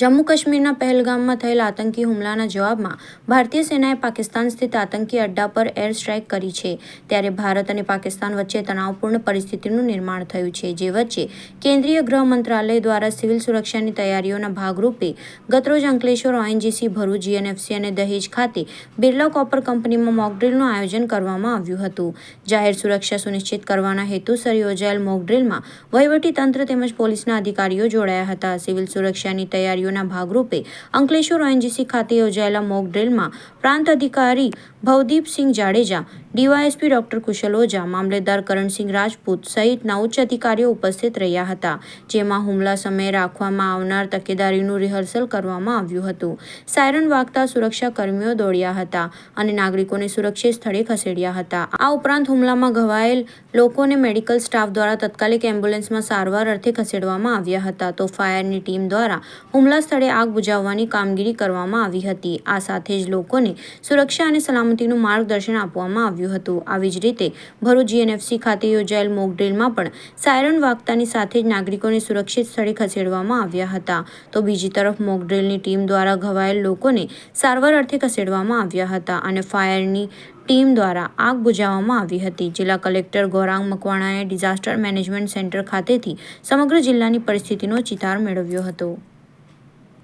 જમ્મુ કાશ્મીરના પહેલગામમાં થયેલા આતંકી હુમલાના જવાબમાં ભારતીય સેનાએ પાકિસ્તાન સ્થિત આતંકી અડ્ડા પર એર સ્ટ્રાઇક કરી છે. ત્યારે ભારત અને પાકિસ્તાન વચ્ચે તણાવપૂર્ણ પરિસ્થિતિનું નિર્માણ થયું છે, જે વચ્ચે કેન્દ્રીય ગૃહ મંત્રાલય દ્વારા સિવિલ સુરક્ષાની તૈયારીઓના ભાગરૂપે ગતરોજ અંકલેશ્વર ઓએનજીસી, ભરૂચ, જીએનએફસી અને દહેજ ખાતે બિરલા કોપર કંપનીમાં મોકડ્રીલનું આયોજન કરવામાં આવ્યું હતું. જાહેર સુરક્ષા સુનિશ્ચિત કરવાના હેતુસર યોજાયેલ મોકડ્રીલમાં વહીવટી તંત્ર તેમજ પોલીસના અધિકારીઓ જોડાયા હતા. સિવિલ સુરક્ષાની તૈયારીઓના ભાગરૂપે અંકલેશ્વર ઓએનજીસી ખાતે યોજાયેલા મોક પ્રાંત અધિકારી ભવદીપસિંહ જાડેજા ડીવાયએસપી ડોક્ટર કુશલ ઓઝા, મામલેદાર કરણસિંહ રાજપૂત સહિતના ઉચ્ચ અધિકારીઓ ઉપસ્થિત રહ્યા હતા, જેમાં હુમલા સમયે રાખવામાં આવનાર તકેદારીનું રિહર્સલ કરવામાં આવ્યું હતું. સાયરન વાગતા સુરક્ષા કર્મીઓ દોડ્યા હતા અને નાગરિકોને સુરક્ષિત સ્થળે ખસેડ્યા હતા. આ ઉપરાંત હુમલામાં ઘવાયેલ લોકોને મેડિકલ સ્ટાફ દ્વારા તાત્કાલિક એમ્બ્યુલન્સમાં સારવાર અર્થે ખસેડવામાં આવ્યા હતા. તો ફાયરની ટીમ દ્વારા હુમલા સ્થળે આગ બુઝાવવાની કામગીરી કરવામાં આવી હતી. આ સાથે જ લોકોને સુરક્ષા અને સલામતીનું માર્ગદર્શન આપવામાં આવ્યું હતું. આવી જ રીતે, ભરૂચ જીએનએફસી ખાતે યોજાયેલ મોકડ્રીલમાં પણ સાયરન વાગતાની સાથે જ નાગરિકોને સુરક્ષિત સ્થળે ખસેડવામાં આવ્યા હતા. તો બીજી તરફ મોકડ્રીલની ટીમ દ્વારા ઘવાયેલ લોકોને સારવાર અર્થે ખસેડવામાં આવ્યા હતા અને ફાયરની ટીમ દ્વારા આગ બુઝાવવામાં આવી હતી. જિલ્લા કલેક્ટર ગૌરાંગ મકવાણાએ ડિઝાસ્ટર મેનેજમેન્ટ સેન્ટર ખાતેથી સમગ્ર જિલ્લાની પરિસ્થિતિનો ચિતાર મેળવ્યો હતો.